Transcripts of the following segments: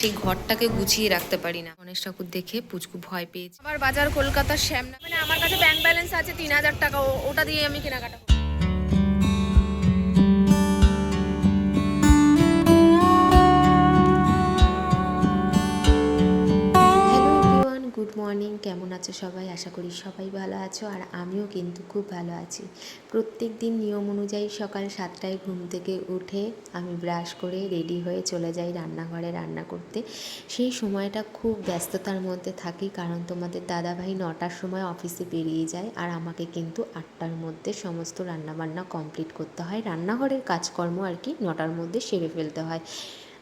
সেই ঘরটাকে গুছিয়ে রাখতে পারি না। গণেশ ঠাকুর দেখে পুচকু ভয় পেয়েছে। আবার বাজার কলকাতার শ্যামনা মানে আমার কাছে ব্যাংক ব্যালেন্স আছে তিন হাজার টাকা ওটা দিয়ে আমি কেনাকাটা গুড মর্নিং কেমন আছো সবাই? আশা করি সবাই ভালো আছো আর আমিও কিন্তু খুব ভালো আছি। প্রত্যেক দিন নিয়ম অনুযায়ী সকাল সাতটায় ঘুম থেকে উঠে আমি ব্রাশ করে রেডি হয়ে চলে যাই রান্নাঘরে রান্না করতে। সেই সময়টা খুব ব্যস্ততার মধ্যে থাকি কারণ তোমাদের দাদাভাই নটার সময় অফিসে বেরিয়ে যায় আর আমাকে কিন্তু আটটার মধ্যে সমস্ত রান্নাবান্না কমপ্লিট করতে হয়। রান্নাঘরের কাজকর্ম আর কি নটার মধ্যে সেরে ফেলতে হয়।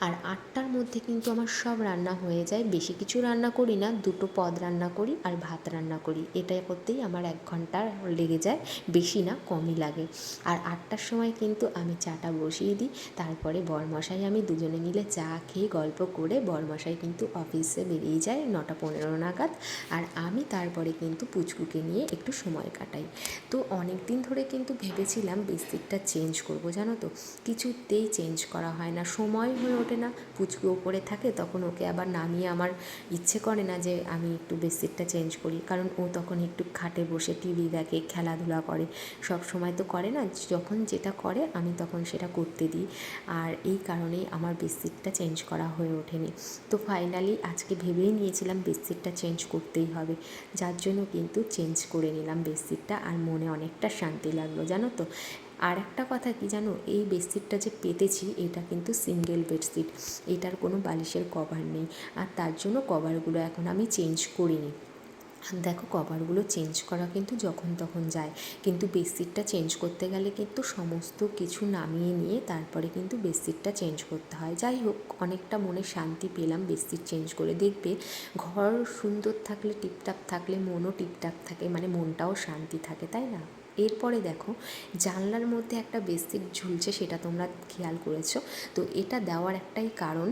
আর আটটার মধ্যে কিন্তু আমার সব রান্না হয়ে যায়। বেশি কিছু রান্না করি না, দুটো পদ রান্না করি আর ভাত রান্না করি। এটা করতেই আমার এক ঘণ্টা লেগে যায়, বেশি না, কমই লাগে। আর আটটার সময় কিন্তু আমি চাটা বসিয়ে দিই। তারপরে বরমশাই, আমি দুজনে মিলে চা খেয়ে গল্প করে বরমশাই কিন্তু অফিসে বেরিয়ে যায় নটা পনেরো নাগাদ। আর আমি তারপরে কিন্তু পুচকুকে নিয়ে একটু সময় কাটাই। তো অনেক দিন ধরে কিন্তু ভেবেছিলাম বেসিকটা চেঞ্জ করব, জানো তো? কিছুতেই চেঞ্জ করা হয় না। সময় হয়ে ওঠে না। পুচকু ওপরে থাকে, তখন ওকে আবার নামিয়ে আমার ইচ্ছে করে না যে আমি একটু বেসিকটা চেঞ্জ করি। কারণ ও তখন একটু খাটে বসে টিভি দেখে, খেলাধুলা করে। সব সময় তো করে না, যখন যেটা করে আমি তখন সেটা করতে দিই। আর এই কারণেই আমার বেসিকটা চেঞ্জ করা হয়ে ওঠেনি। তো ফাইনালি আজকে ভেবেই নিয়েছিলাম বেসিকটা চেঞ্জ করতেই হবে। যার জন্য কিন্তু চেঞ্জ করে নিলাম বেডশিটটা, আর মনে অনেকটা শান্তি লাগল, জানো তো? আর একটা কথা কি জানো? এই বেডশিটটা যে পেতেছি, এটা কিন্তু সিঙ্গেল বেডশিট এটার কোনো বালিশের কভার নেই। আর তার জন্য কভারগুলো এখন আমি চেঞ্জ করিনি। দেখো কভারগুলো চেঞ্জ করা কিন্তু যখন তখন যায়। কিন্তু বেডশিটটা চেঞ্জ করতে গেলে কিন্তু সমস্ত কিছু নামিয়ে নিয়ে তারপরে কিন্তু বেডশিটটা চেঞ্জ করতে হয়। যাই হোক, অনেকটা মনে শান্তি পেলাম বেডশিট চেঞ্জ করে। দেখবে, ঘর সুন্দর থাকলে টিপটাপ থাকলে, মনও টিপটাপ থাকে মানে মনটাও শান্তি থাকে, তাই না? এরপরে দেখো, জানলার মধ্যে একটা বেসিক ঝুলছে সেটা তোমরা খেয়াল করেছ। তো এটা দেওয়ার একটাই কারণ,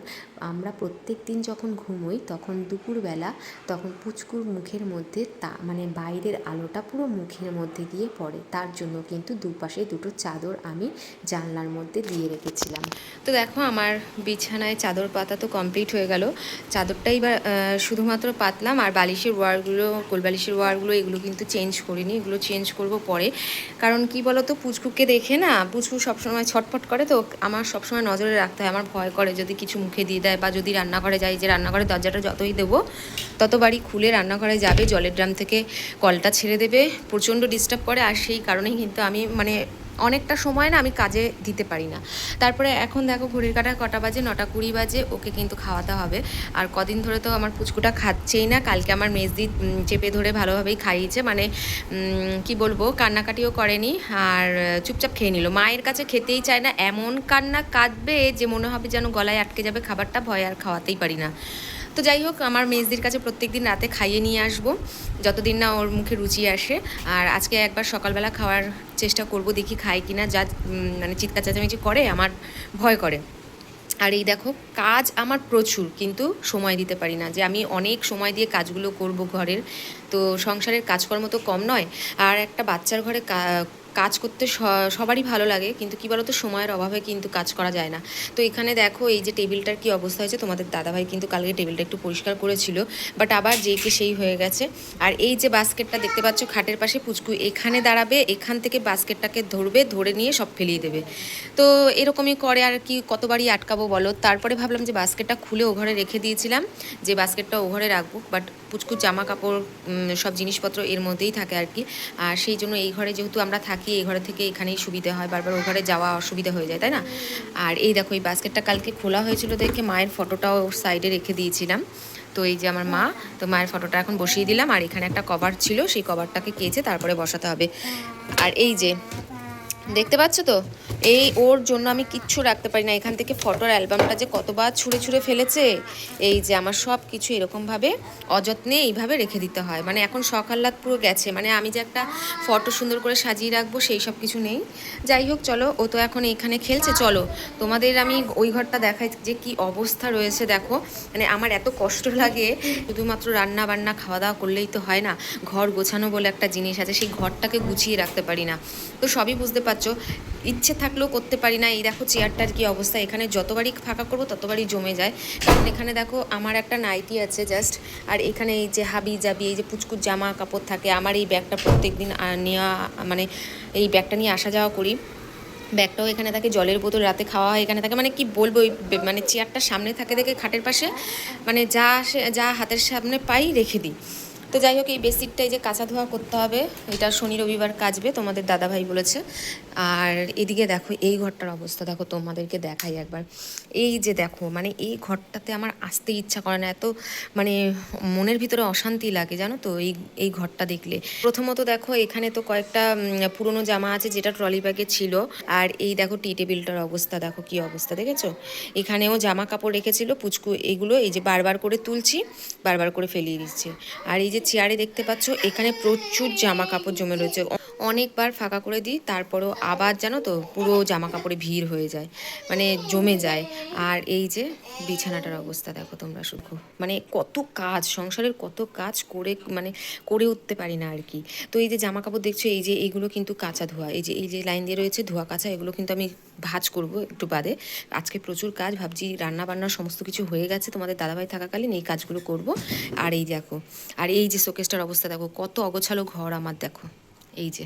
আমরা প্রত্যেক দিন যখন ঘুমোই তখন দুপুরবেলা তখন পুচকুর মুখের মধ্যে তা মানে বাইরের আলোটা পুরো মুখের মধ্যে গিয়ে পড়ে। তার জন্য কিন্তু দুপাশে দুটো চাদর আমি জানলার মধ্যে দিয়ে রেখেছিলাম। তো দেখো, আমার বিছানায় চাদর পাতা তো কমপ্লিট হয়ে গেল। চাদরটাই বা শুধুমাত্র পাতলাম আর বালিশের ওয়ারগুলো, কোলবালিশের ওয়ারগুলো এগুলো কিন্তু চেঞ্জ করিনি। এগুলো চেঞ্জ করব পরে। কারণ কি বলো তো পুচকুকে দেখে না পুচকু সবসময় ছটফট করে, তো আমার সবসময় নজরে রাখতে হয়। আমার ভয় করে যদি কিছু মুখে দিয়ে দেয় বা যদি রান্নাঘরে যাই, যে রান্নাঘরের দরজাটা যতই দেবো, ততবারই খুলে রান্নাঘরে যাবে, জলের ড্রাম থেকে কলটা ছেড়ে দেবে, প্রচণ্ড ডিস্টার্ব করে। আর সেই কারণেই কিন্তু আমি মানে অনেকটা সময় না আমি কাজে দিতে পারি না। তারপরে এখন দেখো ঘড়ির কাটা কটা বাজে, নটা কুড়ি বাজে, ওকে কিন্তু খাওয়াতে হবে। আর কদিন ধরে তো আমার পুচকুটা খাচ্ছেই না, কালকে আমার মেজদি চেপে ধরে ভালোভাবেই খাইয়েছে। মানে কি বলব, কান্নাকাটিও করেনি আর চুপচাপ খেয়ে নিল। মায়ের কাছে খেতেই চায় না, এমন কান্না কাঁদবে যে মনে হবে যেন গলায় আটকে যাবে, খাবারটা ভয় আর খাওয়াতেই পারি না। তো যাই হোক, আমার মেজদির কাছে প্রত্যেক দিন রাতে খাইয়ে নিয়ে আসব। যতদিন না ওর মুখে রুচি আসে। আর আজকে একবার সকালবেলা খাওয়ার চেষ্টা করব দেখি খায় কিনা। যা মানে চিৎকার চেঁচামেচি করে, আমার ভয় করে। আর এই দেখো, কাজ আমার প্রচুর, কিন্তু সময় দিতে পারি না। যে আমি অনেক সময় দিয়ে কাজগুলো করব ঘরের, তো সংসারের কাজকর্ম তো কম নয়। আর একটা বাচ্চার ঘরে কা- কাজ করতে সবারই ভালো লাগে, কিন্তু কি বলতো, সময়ের অভাবে কিন্তু কাজ করা যায় না। তো এখানে দেখো, এই যে টেবিলটার কি অবস্থা হয়েছে, তোমাদের দাদাভাই কিন্তু কালকে টেবিলটা একটু পরিষ্কার করেছিল বাট আবার যেকে সেই হয়ে গেছে। আর এই যে বাস্কেটটা দেখতে পাচ্ছ, খাটের পাশে পুচকু, এখানে দাঁড়াবে, এখান থেকে বাস্কেটটাকে ধরবে, ধরে নিয়ে সব ফেলিয়ে দেবে। তো এরকমই করে আর কি, কতবারই আটকাবো বলো? তারপরে ভাবলাম যে বাস্কেটটা খুলে ও ঘরে রেখে দিয়েছিলাম, যে বাস্কেটটা ও ঘরে রাখব বাট পুচকুর জামা কাপড় সব জিনিসপত্র এর মধ্যেই থাকে আর কি। আর সেই জন্য এই ঘরে যেহেতু আমরা থাকি এই ঘরে থেকে এখানেই সুবিধা হয়? বারবার ও ঘরে যাওয়া অসুবিধা হয়ে যায়, তাই না? আর এই দেখো, এই বাস্কেটটা কালকে খোলা হয়েছিল দেখে মায়ের ফটোটাও ওর সাইডে রেখে দিয়েছিলাম। তো এই যে আমার মা, তো মায়ের ফটোটা এখন বসিয়ে দিলাম। আর এখানে একটা কভার ছিল, সেই কভারটাকে কেচে তারপরে বসাতে হবে। আর এই যে দেখতে পাচ্ছ তো? এই ওর জন্য আমি কিচ্ছু রাখতে পারি না। এখান থেকে ফটোর অ্যালবামটা যে কতবার ছুঁড়ে ছুঁড়ে ফেলেছে, এই যে আমার সব কিছু এরকমভাবে অযত্নে এইভাবে রেখে দিতে হয়। মানে এখন সকাল্লাদ পুরো গেছে। মানে আমি যে একটা ফটো সুন্দর করে সাজিয়ে রাখব, সেই সব কিছু নেই। যাই হোক, চলো, ও তো এখন এখানে খেলছে। চলো, তোমাদের আমি ওই ঘরটা দেখাই যে কি অবস্থা রয়েছে, দেখো। মানে আমার এত কষ্ট লাগে, শুধুমাত্র রান্না বান্না খাওয়া দাওয়া করলেই তো হয় না। ঘর গোছানো বলে একটা জিনিস আছে, সেই ঘরটাকে গুছিয়ে রাখতে পারি না। তো সবই বুঝতে পারছ ইচ্ছে থাকলেও করতে পারি না। এই দেখো চেয়ারটার কি অবস্থা। এখানে যতবারই ফাঁকা করব ততবারই জমে যায়। কারণ এখানে দেখো আমার একটা নাইটি আছে জাস্ট আর এখানে এই যে হাবি জাবি এই যে পুচকুচ জামা কাপড় থাকে, আমার এই ব্যাগটা প্রত্যেক দিন নেওয়া মানে এই ব্যাগটা নিয়ে আসা যাওয়া করি। ব্যাগটাও এখানে থাকে, জলের বোতল রাতে খাওয়া হয়, এখানে থাকে। মানে কি বলব ওই মানে চেয়ারটা সামনে থাকে দেখে খাটের পাশে মানে যা আসে, যা হাতের সামনে পাই রেখে দিই। তো যাই হোক, এই বেসিকটা এই যে কাঁচা ধোয়া করতে হবে, এটা শনি রবিবার কাচবে তোমাদের দাদাভাই বলেছে। আর এদিকে দেখো, এই ঘরটার অবস্থা, দেখো তোমাদেরকে দেখাই একবার। এই যে দেখো মানে এই ঘরটাতে আমার আসতে ইচ্ছা করে না, এত মানে মনের ভিতরে অশান্তি লাগে, জানো তো, এই এই ঘরটা দেখলে। প্রথমত দেখো, এখানে তো কয়েকটা পুরনো জামা আছে, যেটা ট্রলি ব্যাগে ছিল। আর এই দেখো, টি টেবিলটার অবস্থা, দেখো কি অবস্থা, দেখেছ? এখানেও জামা কাপড় রেখেছিল, পুচকু, এগুলো এই যে বারবার করে তুলছি, বারবার করে ফেলিয়ে দিচ্ছে। আর এই যে চেয়ারে দেখতে পাচ্ছ এখানে প্রচুর জামা কাপড় জমে রয়েছে। অনেকবার ফাঁকা করে দিই, তারপরেও আবার জানো তো পুরো জামা কাপড়ে ভিড় হয়ে যায় মানে জমে যায়। আর এই যে বিছানাটার অবস্থা দেখো তোমরা শুধু মানে কত কাজ, সংসারের কত কাজ করে মানে করে উঠতে পারি না আর কি। তো এই যে জামা কাপড় দেখছ, এই যে এইগুলো কিন্তু কাঁচা ধোয়া, এই যে এই যে লাইন দিয়ে রয়েছে ধোয়া কাঁচা, এগুলো কিন্তু আমি ভাজ করব একটু বাদে। আজকে প্রচুর কাজ, ভাবছি রান্না বান্নার সমস্ত কিছু হয়ে গেছে, তোমাদের দাদাভাই থাকাকালীন এই কাজগুলো করব। আর এই দেখো, আর এই যে শোকেসটার অবস্থা দেখো, কত অগোছালো ঘর আমার দেখো। এই যে।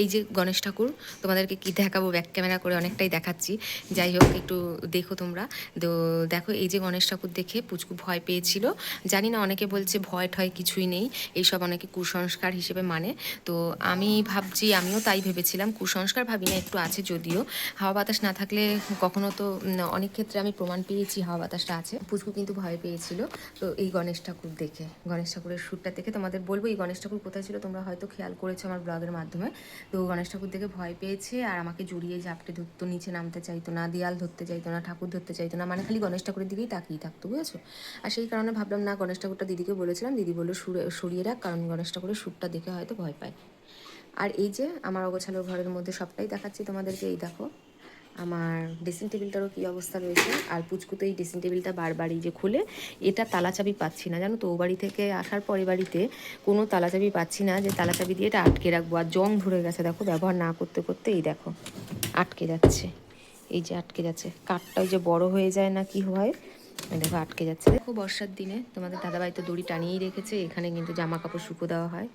এই যে গণেশ ঠাকুর, তোমাদেরকে কি দেখাবো ব্যাক ক্যামেরা করে অনেকটাই দেখাচ্ছি। যাই হোক, একটু দেখো তোমরা। তো দেখো, এই যে গণেশ ঠাকুর দেখে পুচকু ভয় পেয়েছিল। জানি না, অনেকে বলছে ভয় ঠয় কিছুই নেই। এইসব অনেকে কুসংস্কার হিসেবে মানে। তো আমি ভাবছি, আমিও তাই ভেবেছিলাম। কুসংস্কার ভাবি না, একটু আছে যদিও। হাওয়া বাতাস না থাকলে কখনো তো অনেক ক্ষেত্রে আমি প্রমাণ পেয়েছি হাওয়া বাতাসটা আছে। পুচকু কিন্তু ভয় পেয়েছিল। তো এই গণেশ ঠাকুর দেখে, গণেশ ঠাকুরের শ্যুটটা দেখে তোমাদের বলব, এই গণেশ ঠাকুর কোথায় ছিল? তোমরা হয়তো খেয়াল করেছ আমার ব্লগের মাধ্যমে। তো গণেশ ঠাকুর দেখে ভয় পেয়েছে আর আমাকে জড়িয়ে ঝাপটে ধরতো, নিচে নামতে চাইতো না, দেয়াল ধরতে চাইতো না, ঠাকুর ধরতে চাইতো না মানে খালি গণেশ ঠাকুরের দিকেই তাকিয়ে থাকতো, বুঝেছ? আর সেই কারণে ভাবলাম, না, গণেশ ঠাকুরটা দিদিকে বলেছিলাম, দিদি বলল, সুরে, সরিয়ে রাখ, কারণ গণেশ ঠাকুরের সুরটা দেখে হয়তো ভয় পায়। আর এই যে, আমার অগোছালো ঘরের মধ্যে সবটাই দেখাচ্ছি তোমাদেরকে, এই দেখো। আমার ড্রেসিং টেবিলটারও কী অবস্থা রয়েছে? আর পুচকু তো এই ড্রেসিং টেবিলটা বারবারই যে খুলে, এটা তালাচাবি পাচ্ছি না। জানো তো, ও বাড়ি থেকে আসার পরে বাড়িতে কোনো তালাচাবি পাচ্ছি না যে তালাচাবি দিয়ে এটা আটকে রাখব। আর জং ধরে গেছে, দেখো, ব্যবহার না করতে করতে এই দেখো, আটকে যাচ্ছে। এই যে আটকে যাচ্ছে। কাঠটা ওই যে বড় হয়ে যায় না কি হয়? দেখো, আটকে যাচ্ছে। দেখো, বর্ষার দিনে তোমাদের দাদাভাই তো দড়ি টানিয়েই রেখেছে, এখানে কিন্তু জামা কাপড় শুকো দেওয়া হয়।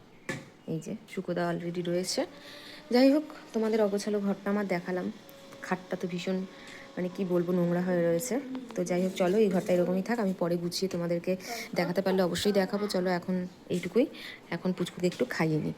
এই যে, শুকো দেওয়া অলরেডি রয়েছে। যাই হোক, তোমাদের অগোছালো ঘরটা আমার দেখালাম। খাটটা তো ভীষণ মানে কি বলব, নোংরা হয়ে রয়েছে। তো যাই হোক, চলো এই ঘরটা এরকমই থাক, আমি পরে গুছিয়ে তোমাদেরকে দেখাতে পারলে অবশ্যই দেখাবো। চলো এখন এইটুকুই, এখন পুচকুকে একটু খাইয়ে নিই।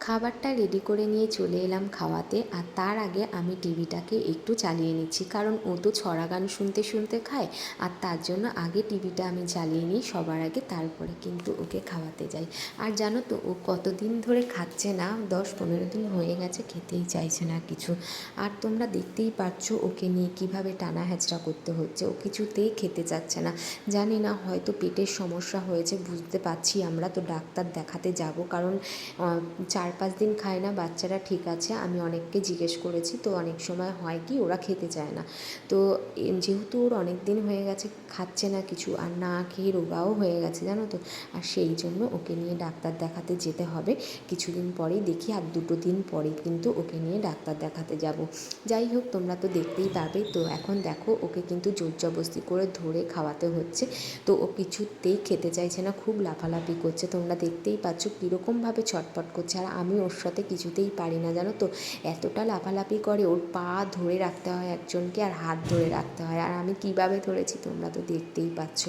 খাবারটা রেডি করে নিয়ে চলে এলাম খাওয়াতে আর তার আগে আমি টিভিটাকে একটু চালিয়ে নিচ্ছি। কারণ ও তো ছড়া গান শুনতে শুনতে খায় আর তার জন্য আগে টিভিটা আমি চালিয়ে নিই সবার আগে তারপরে কিন্তু ওকে খাওয়াতে যাই। আর জানো তো ও কতদিন ধরে খাচ্ছে না দশ পনেরো দিন হয়ে গেছে খেতেই চাইছে না কিছু। আর তোমরা দেখতেই পাচ্ছ ওকে নিয়ে কীভাবে টানা হ্যাচড়া করতে হচ্ছে। ও কিছুতেই খেতে চাচ্ছে না। জানি না হয়তো পেটের সমস্যা হয়েছে বুঝতে পারছি আমরা। তো ডাক্তার দেখাতে যাব কারণ আহ, চার পাঁচ দিন খায় না, বাচ্চারা ঠিক আছে, আমি অনেককে জিজ্ঞেস করেছি, তো অনেক সময় হয় কি ওরা খেতে চায় না। তো যেহেতু ওর অনেক দিন হয়ে গেছে, খাচ্ছে না কিছু, আর না খেয়ে রোগাও হয়ে গেছে, জানো তো? আর সেই জন্য ওকে নিয়ে ডাক্তার দেখাতে যেতে হবে। কিছুদিন পরেই দেখি, আর দুটো দিন পরেই কিন্তু ওকে নিয়ে ডাক্তার দেখাতে যাব। যাই হোক, তোমরা তো দেখতেই পাবে। তো এখন দেখো, ওকে কিন্তু জোর জবস্তি করে ধরে খাওয়াতে হচ্ছে। তো ও কিছুতেই খেতে চাইছে না, খুব লাফালাফি করছে। তোমরা দেখতেই পাচ্ছ, কীরকমভাবে ছটপট করছে। আর আমি ওর সাথে কিছুতেই পারি না, জানো তো? এতটা লাফালাফি করে ওর পা ধরে রাখতে হয় একজনকে আর হাত ধরে রাখতে হয়। আর আমি কীভাবে ধরেছি তোমরা তো দেখতেই পাচ্ছ।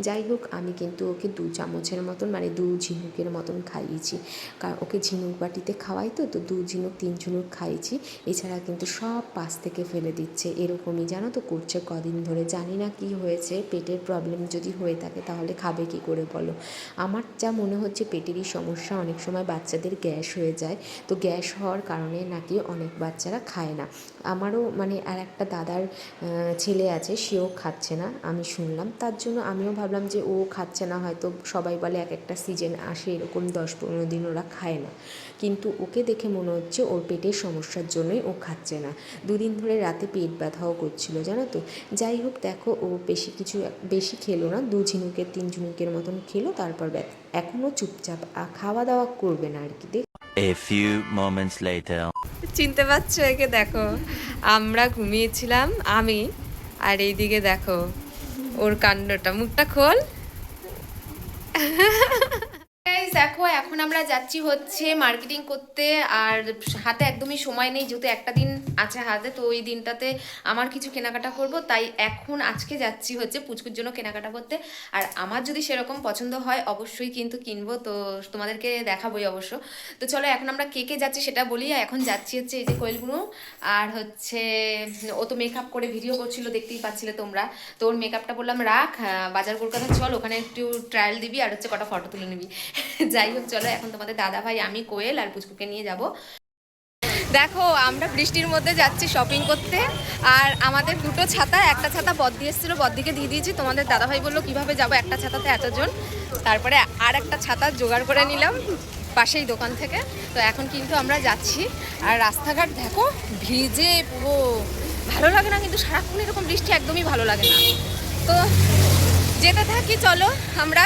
যাই হোক, আমি কিন্তু ওকে দু চামচের মতন মানে দু ঝিনুকের মতন খাইয়েছি। কারণ ওকে ঝিনুক বাটিতে খাওয়াই তো তো দু ঝিনুক, তিন ঝিনুক খাইয়েছি। এছাড়া কিন্তু সব পাশ থেকে ফেলে দিচ্ছে। এরকমই জানো তো করছে কদিন ধরে। জানি না কি হয়েছে, পেটের প্রবলেম যদি হয়ে থাকে তাহলে খাবে কি করে বলো? আমার যা মনে হচ্ছে পেটেরই সমস্যা। অনেক সময় বাচ্চাদের গ্যাস হয়ে যায়। তো গ্যাস হওয়ার কারণে নাকি অনেক বাচ্চারা খায় না। আমারও মানে আর একটা দাদার ছেলে আছে, সেও খাচ্ছে না, আমি শুনলাম। তার জন্য আমিও ভাবলাম যে ও খাচ্ছে না, হয়তো সবাই বলে এক একটা সিজন আসে, এরকম দশ পনেরো দিন ওরা খায় না। কিন্তু ওকে দেখে মনে হচ্ছে ওর পেটের সমস্যার জন্যই ও খাচ্ছে না। দুদিন ধরে রাতে পেট ব্যথাও করছিল, জানো তো? যাই হোক, দেখো, ও বেশি কিছু বেশি খেলো না, দু ঝিনুকের, তিন ঝিনুকের মতন খেলো, তারপর এখনও চুপচাপ খাওয়া দাওয়া করবে না আর কি। দেখ A few moments later. চিনতে পারছ? একে দেখো। আমরা ঘুমিয়েছিলাম, আমি, আর এইদিকে দেখো, ওর কাণ্ডটা। মুখটা খোল। দেখো, এখন আমরা যাচ্ছি হচ্ছে মার্কেটিং করতে আর হাতে একদমই সময় নেই, যেহেতু একটা দিন আছে হাতে, তো ওই দিনটাতে আমার কিছু কেনাকাটা করব, তাই এখন আজকে যাচ্ছি হচ্ছে পুচকুর জন্য কেনাকাটা করতে। আর আমার যদি সেরকম পছন্দ হয়, অবশ্যই কিন্তু কিনবো, তো তোমাদেরকে দেখাবোই অবশ্য। তো চলো, এখন আমরা কে কে যাচ্ছি সেটা বলি এখন যাচ্ছি হচ্ছে এই যে কোয়েলগুলো আর হচ্ছে, ও তো মেকআপ করে ভিডিও করছিল, দেখতেই পাচ্ছিলে তোমরা। তো ওর মেকআপটা বললাম, রাখ বাজার কলকাতা, চল, ওখানে একটু ট্রায়াল দিবি, আর হচ্ছে কটা ফটো তুলে নিবি। যাই হোক, চলো এখন তোমাদের দাদা ভাই আমি, কোয়েল আর পুচকুকে নিয়ে যাব। দেখো, আমরা বৃষ্টির মধ্যে যাচ্ছি শপিং করতে, আর আমাদের দুটো ছাতা, একটা ছাতা বদ্দি এসেছিল বদ্দিকে দিয়ে দিয়েছি। তোমাদের দাদাভাই বলল, কীভাবে যাব একটা ছাতাতে এতজন? তারপরে আর একটা ছাতা জোগাড় করে নিলাম পাশেই দোকান থেকে। তো এখন কিন্তু আমরা যাচ্ছি, আর রাস্তাঘাট দেখো, ভিজে পুরো। ভালো লাগে না কিন্তু সারাক্ষণ এরকম বৃষ্টি একদমই ভালো লাগে না। তো যেতে থাকি, চলো, আমরা।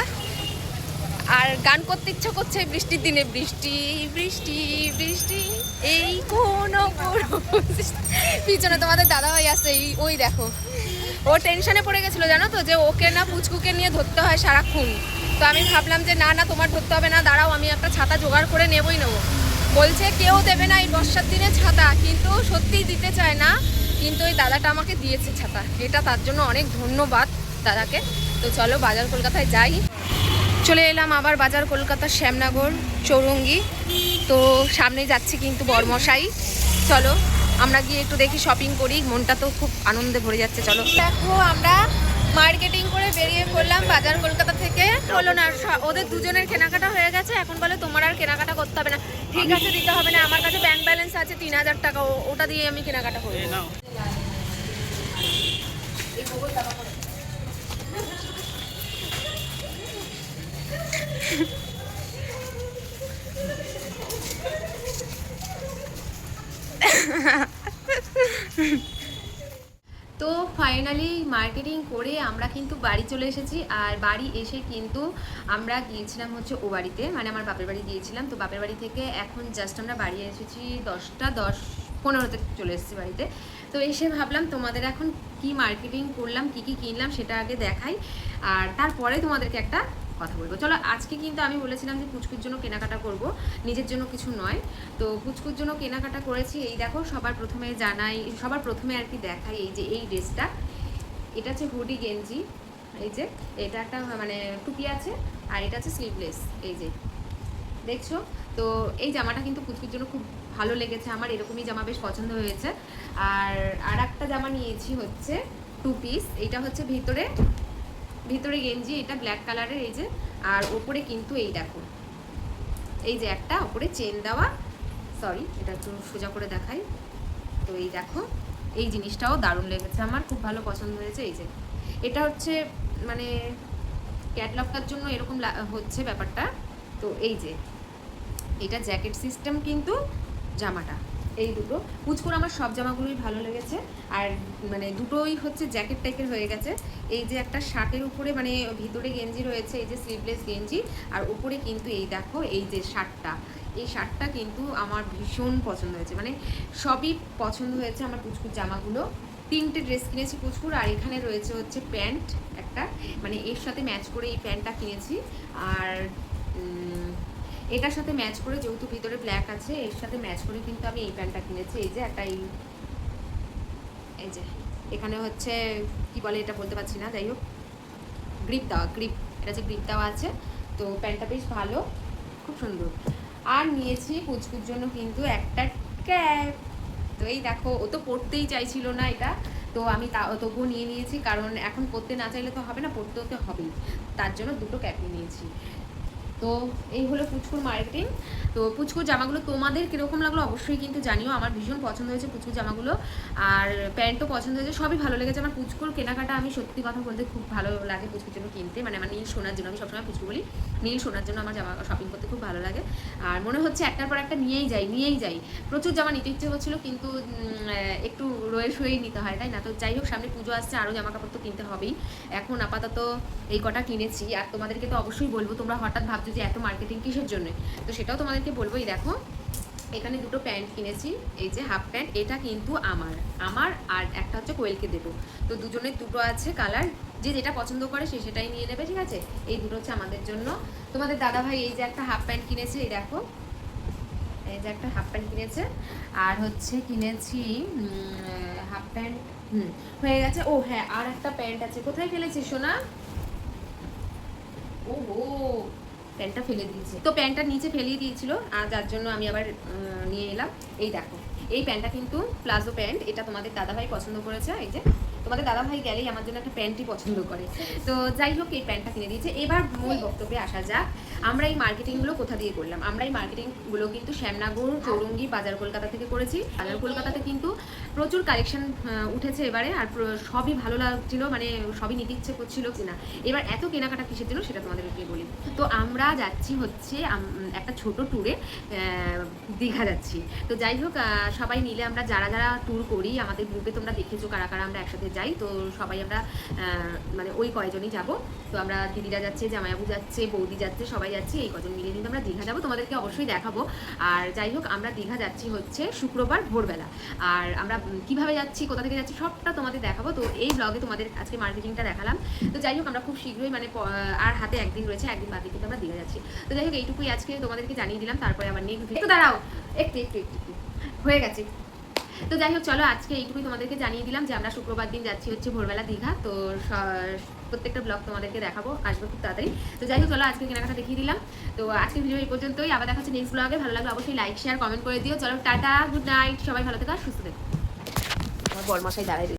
আর গান করতে ইচ্ছা করছে বৃষ্টির দিনে। বৃষ্টি বৃষ্টি বৃষ্টি, এই কোন পিছনে তোমাদের দাদা ভাই আছে, এই ওই দেখো। ও টেনশনে পড়ে গেছিল, জানো তো, যে ওকে না পুচকুকে নিয়ে ধরতে হয় সারাক্ষণ। তো আমি ভাবলাম যে, না না, তোমার ধরতে হবে না, দাঁড়াও, আমি একটা ছাতা জোগাড় করে নেবই নেব। বলছে, কেউ দেবে না এই বর্ষার দিনে ছাতা, কিন্তু সত্যিই দিতে চায় না। কিন্তু ওই দাদাটা আমাকে দিয়েছে ছাতা। এটা তার জন্য অনেক ধন্যবাদ দাদাকে। তো চলো, বাজার কলকাতায় যাই। চলে এলাম আবার বাজার কলকাতার শ্যামনগর চৌরঙ্গি। তো সামনে যাচ্ছি কিন্তু বরমশাই। চলো আমরা গিয়ে একটু দেখি শপিং করি মনটা তো খুব আনন্দে ভরে যাচ্ছে চলো। দেখো আমরা মার্কেটিং করে বেরিয়ে পড়লাম বাজার কলকাতা থেকে। বলো না ওদের দুজনের কেনাকাটা হয়ে গেছে এখন বলে তোমার আর কেনাকাটা করতে হবে না। ঠিক আছে দিতে হবে না আমার কাছে ব্যাংক ব্যালেন্স আছে তিন হাজার টাকা ওটা দিয়ে আমি কেনাকাটা করব। তো ফাইনালি মার্কেটিং করে আমরা কিন্তু বাড়ি চলে এসেছি, আর বাড়ি এসে কিন্তু আমরা গিয়েছিলাম হচ্ছে ও বাড়িতে মানে আমার বাপের বাড়ি গিয়েছিলাম। তো বাপের বাড়ি থেকে এখন জাস্ট আমরা বাড়ি এসেছি দশটা দশ পনেরোতে চলে এসেছি বাড়িতে। তো এসে ভাবলাম তোমাদের এখন কি মার্কেটিং করলাম, কি কি কিনলাম সেটা আগে দেখাই। আর তারপরে তোমাদেরকে একটা কথা বলব। চলো, আজকে কিন্তু আমি বলেছিলাম যে পুচকুর জন্য কেনাকাটা করব। নিজের জন্য কিছু নয়। তো পুচকুর জন্য কেনাকাটা করেছি। এই দেখো, সবার প্রথমে জানাই, সবার প্রথমে আর কি দেখাই এই যে, এই ড্রেসটা। এটা হচ্ছে হুডি গেঞ্জি। এই যে, এটা একটা মানে টুপি আছে, আর এটা হচ্ছে স্লিভলেস এই যে, দেখছ? তো এই জামাটা কিন্তু পুচকুর জন্য খুব ভালো লেগেছে। আমার এরকমই জামা বেশ পছন্দ হয়েছে। আর আর একটা জামা নিয়েছি হচ্ছে টু পিস। এটা হচ্ছে ভিতরে ভিতরে গেঞ্জি, এটা ব্ল্যাক কালারের এই যে, আর ওপরে কিন্তু এই দেখো। এই যে একটা, ওপরে চেন দেওয়া সরি এটা একটু সোজা করে দেখাই। তো এই দেখো, এই জিনিসটাও দারুণ লেগেছে আমার, খুব ভালো পছন্দ হয়েছে, এই যে। এটা হচ্ছে মানে ক্যাটলগটার জন্য এরকম হচ্ছে ব্যাপারটা। তো এই যে, এটা জ্যাকেট সিস্টেম কিন্তু জামাটা। এই দুটো। পুচকুর আমার সব জামাগুলোই ভালো লেগেছে। আর মানে দুটোই হচ্ছে জ্যাকেট টাইপের হয়ে গেছে। এই যে একটা শার্টের উপরে মানে ভিতরে গেঞ্জি রয়েছে, এই যে স্লিভলেস গেঞ্জি। আর উপরে কিন্তু এই দেখো, এই যে শার্টটা এই শার্টটা কিন্তু আমার ভীষণ পছন্দ হয়েছে। মানে সবই পছন্দ হয়েছে আমার পুচকুর জামাগুলো। তিনটে ড্রেস কিনেছি পুচকুর আর এখানে রয়েছে হচ্ছে প্যান্ট একটা। মানে এর সাথে ম্যাচ করে এই প্যান্টটা কিনেছি। আর এটার সাথে ম্যাচ করে যেহেতু ভিতরে ব্ল্যাক আছে, এর সাথে ম্যাচ করে কিন্তু আমি এই প্যান্টটা কিনেছি। এই যে একটা এই এই যে, এখানে হচ্ছে, কি বলে এটা বলতে পারছি না, যাই হোক। গ্রিপ দেওয়া গ্রিপ এটা যে গ্রিপ দেওয়া আছে, তো প্যান্টটা বেশ ভালো, খুব সুন্দর। আর নিয়েছি পুচকুর জন্য কিন্তু একটা ক্যাপ তো এই দেখো, ও তো পড়তেই চাইছিল না এটা। তো আমি তা, তবুও নিয়ে নিয়েছি, কারণ এখন পড়তে না চাইলে তো হবে না পড়তে হতে হবেই। তার জন্য দুটো ক্যাপ নিয়েছি। তো এই হলো পুচকুর মার্কেটিং। তো পুচকুর জামাগুলো তোমাদের কীরকম লাগল অবশ্যই কিন্তু জানিও। আমার ভীষণ পছন্দ হয়েছে পুচকুর জামাগুলো। আর প্যান্টও পছন্দ হয়েছে, সবই ভালো লেগেছে। আমার পুচকুর কেনাকাটা আমি সত্যি কথা বলতে খুব ভালো লাগে পুচকুর জন্য কিনতে। মানে আমার নীল সোনার জন্য, আমি সবসময় পুচকু বলি, নীল সোনার জন্য আমার জামা শপিং করতে খুব ভালো লাগে। আর মনে হচ্ছে একটার পর একটা নিয়েই যাই নিয়েই যাই। প্রচুর জামা নিতে ইচ্ছে হচ্ছিল কিন্তু একটু রয়ে শুয়েই নিতে হয়, তাই না? তো যাই হোক, সামনে পুজো আসছে, আরও জামা কাপড় তো কিনতে হবেই। এখন আপাতত এই কটা কিনেছি। আর তোমাদেরকে তো অবশ্যই বলব, তোমরা হঠাৎ ভাবছ যে এত মার্কেটিং কিসের জন্য? তো সেটাও তোমাদেরকে বলবোই, দেখো, এখানে দুটো প্যান্ট কিনেছি, এই যে হাফ প্যান্ট এটা কিন্তু আমার আমার আর একটা হচ্ছে কোয়েলকে দেবো। তো দুজনের দুটো আছে কালার যে যেটা পছন্দ করে সে সেটাই নিয়ে নেবে, ঠিক আছে? এই দুটো হচ্ছে আমাদের জন্য। তোমাদের দাদা ভাই এই যে একটা হাফ প্যান্ট কিনেছে, এই দেখো, এই যে একটা হাফ প্যান্ট কিনেছে, আর হচ্ছে কিনেছি হাফ প্যান্ট হুম, হয়ে গেছে, ও হ্যাঁ আর একটা প্যান্ট আছে। কোথায় ফেলেছি সোনা? ও হো প্যান্টটা ফেলে দিয়েছে। তো প্যান্টটা নিচে ফেলিয়ে দিয়েছিল, আর যার জন্য আমি আবার নিয়ে এলাম। এই দেখো, এই প্যান্টটা কিন্তু প্লাজো প্যান্ট, এটা তোমাদের দাদাভাই পছন্দ করেছে, এই যে। তোমাদের দাদাভাই গেলেই আমার জন্য একটা প্যান্টই পছন্দ করে। তো যাই হোক, এই প্যান্টটা কিনে দিয়েছে। এবার মূল বক্তব্যে আসা যাক। আমরা এই মার্কেটিংগুলো কোথা দিয়ে করলাম? আমরা এই মার্কেটিংগুলো কিন্তু শ্যামনগর, চৌরঙ্গি, বাজার কলকাতা থেকে করেছি। বাজার কলকাতাতে কিন্তু প্রচুর কালেকশন উঠেছে এবারে, আর সবই ভালো লাগছিল মানে সবই নিতে ইচ্ছে করছিল কিনা। এবার এত কেনাকাটা কিসের জন্য সেটা তোমাদেরকে বলি। তো আমরা যাচ্ছি হচ্ছে একটা ছোট ট্যুরে দীঘা যাচ্ছি। তো যাই হোক সবাই মিলে আমরা যারা যারা ট্যুর করি, আমাদের গ্রুপে তোমরা দেখেছ কারা কারা আমরা একসাথে যাই, তো সবাই আমরা মানে ওই কয়জনই যাব। তো আমরা দিদিরা যাচ্ছে, জামাইবাবু যাচ্ছে, বৌদি যাচ্ছে, সবাই যাচ্ছে, এই কজন মিলে কিন্তু আমরা দীঘা যাব। তোমাদেরকে অবশ্যই দেখাবো। আর যাই হোক, আমরা দীঘা যাচ্ছি হচ্ছে শুক্রবার ভোরবেলা। আর আমরা কীভাবে যাচ্ছি, কোথা থেকে যাচ্ছি, সবটা তোমাদের দেখাবো। তো এই ব্লগে তোমাদের আজকে মার্কেটিংটা দেখালাম। তো যাই হোক, আমরা খুব শীঘ্রই মানে আর হাতে একদিন রয়েছে, একদিন বাদে কিন্তু আমরা দীঘা যাচ্ছি। তো যাই হোক, এইটুকুই আজকে তোমাদেরকে জানিয়ে দিলাম, তারপরে আবার নেক্সট একটু দাঁড়াও একটু একটু একটু। হয়ে গেছে। তো যাই হোক, চলো আজকে এইটুকুই তোমাদেরকে জানিয়ে দিলাম যে আমরা শুক্রবার দিন যাচ্ছি হচ্ছে ভোরবেলা দীঘা। তো প্রত্যেকটা ব্লগ তোমাদেরকে দেখাবো, আসবে খুব তাড়াতাড়ি। তো যাই হোক, চলো আজকে কেনাকাটা দেখিয়ে দিলাম। তো আজকে ভিডিও এই পর্যন্তই। আবার দেখা হচ্ছে নেক্সট ব্লগে ভালো লাগলে অবশ্যই লাইক শেয়ার কমেন্ট করে দিও। চলো টাটা গুড নাইট সবাই ভালো থেকো সুস্থ থেকো। আমার বরমশাই দাঁড়াই।